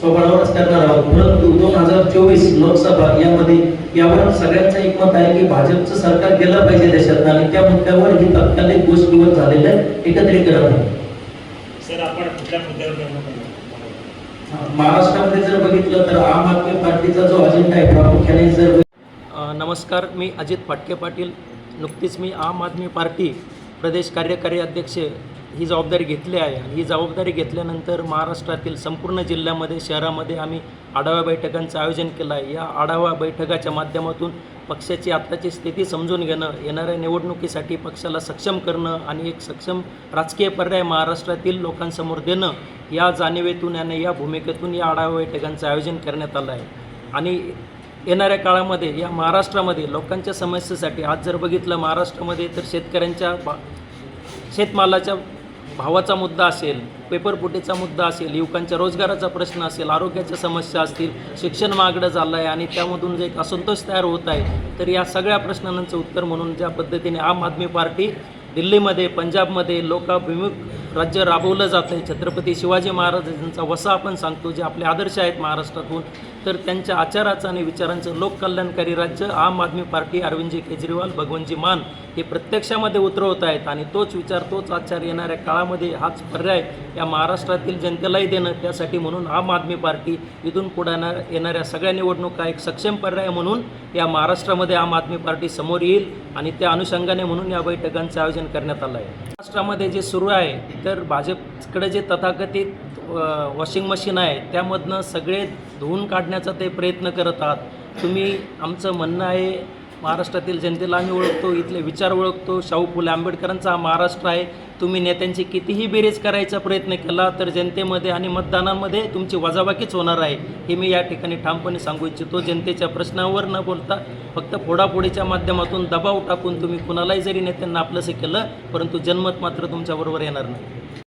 स्वबळावरच करणार आहोत. परंतु दोन हजार चोवीस लोकसभा यामध्ये यावर सगळ्यांचं एकमत आहे की भाजपचं सरकार गेलं पाहिजे देशात आणि त्या मुद्द्यावर ही तात्कालिक गोष्टीवर झालेलं एकत्रीकरण आहे. सर आपण कुठल्या मुद्द्यावर निवडणूक लढवणार? महाराष्ट्रामध्ये जर बघितलं तर आम आदमी पार्टीचा जो अजेंडा आहे प्रामुख्याने जर नमस्कार मी अजित फाटके पाटील. नुकतीच मी आम आदमी पार्टी प्रदेश कार्यकारी अध्यक्ष ही जबाबदारी घेतली आहे आणि ही जबाबदारी घेतल्यानंतर महाराष्ट्रातील संपूर्ण जिल्ह्यामध्ये शहरामध्ये आम्ही आढावा बैठकांचं आयोजन केलं आहे. या आढावा बैठकाच्या माध्यमातून पक्षाची आत्ताची स्थिती समजून घेणं येणाऱ्या निवडणुकीसाठी पक्षाला सक्षम करणं आणि एक सक्षम राजकीय पर्याय महाराष्ट्रातील लोकांसमोर देणं या जाणीवेतून आणि या भूमिकेतून या आढावा बैठकांचं आयोजन करण्यात आलं आहे. आणि येणाऱ्या काळामध्ये या महाराष्ट्रामध्ये लोकांच्या समस्येसाठी आज जर बघितलं महाराष्ट्रामध्ये तर शेतकऱ्यांच्या बा शेतमालाच्या भावाचा मुद्दा असेल पेपरपुटीचा मुद्दा असेल युवकांच्या रोजगाराचा प्रश्न असेल आरोग्याच्या समस्या असतील शिक्षण मागडं झालं आहे आणि त्यामधून जे एक असंतोष तयार होत आहे तर या सगळ्या प्रश्नांचं उत्तर म्हणून ज्या पद्धतीने आम आदमी पार्टी दिल्लीमध्ये पंजाबमध्ये लोकाभिमुख राज्य राबवलं जातं आहे छत्रपती शिवाजी महाराजांचा वसा आपण सांगतो जे आपले आदर्श आहेत महाराष्ट्रातून. तर त्यांच्या आचाराचं आणि विचारांचं लोककल्याणकारी राज्य आम आदमी पार्टी अरविंदजी केजरीवाल भगवंतजी मान हे प्रत्यक्षामध्ये उतरवत आहेत आणि तोच विचार तोच आचार येणाऱ्या काळामध्ये हाच पर्याय या महाराष्ट्रातील जनतेलाही देणं त्यासाठी म्हणून आम आदमी पार्टी इथून पुढे येणाऱ्या सगळ्या निवडणुका एक सक्षम पर्याय म्हणून या महाराष्ट्रामध्ये आम आदमी पार्टी समोर येईल आणि त्या अनुषंगाने म्हणून या बैठकांचं आयोजन करण्यात आलं आहे महाराष्ट्रामध्ये जे सुरू आहे तर भाजपकडे जे तथाकथित वॉशिंग मशीन आहे त्यामधनं सगळे धुवून काढण्याचा ते प्रयत्न करत आहात. तुम्ही आमचं म्हणणं आहे महाराष्ट्रातील जनतेला आम्ही ओळखतो इथले विचार ओळखतो. शाहू फुले आंबेडकरांचा हा महाराष्ट्र आहे. तुम्ही नेत्यांची कितीही बेरीज करायचा प्रयत्न केला तर जनतेमध्ये आणि मतदानामध्ये तुमची वजाबाकीच होणार आहे. हे मी या ठिकाणी ठामपणे सांगू इच्छितो. जनतेच्या प्रश्नावर न बोलता फक्त फोडाफोडीच्या माध्यमातून दबाव टाकून तुम्ही कुणालाही जरी नेत्यांना आपलंसं केलं परंतु जनमत मात्र तुमच्याबरोबर येणार नाही.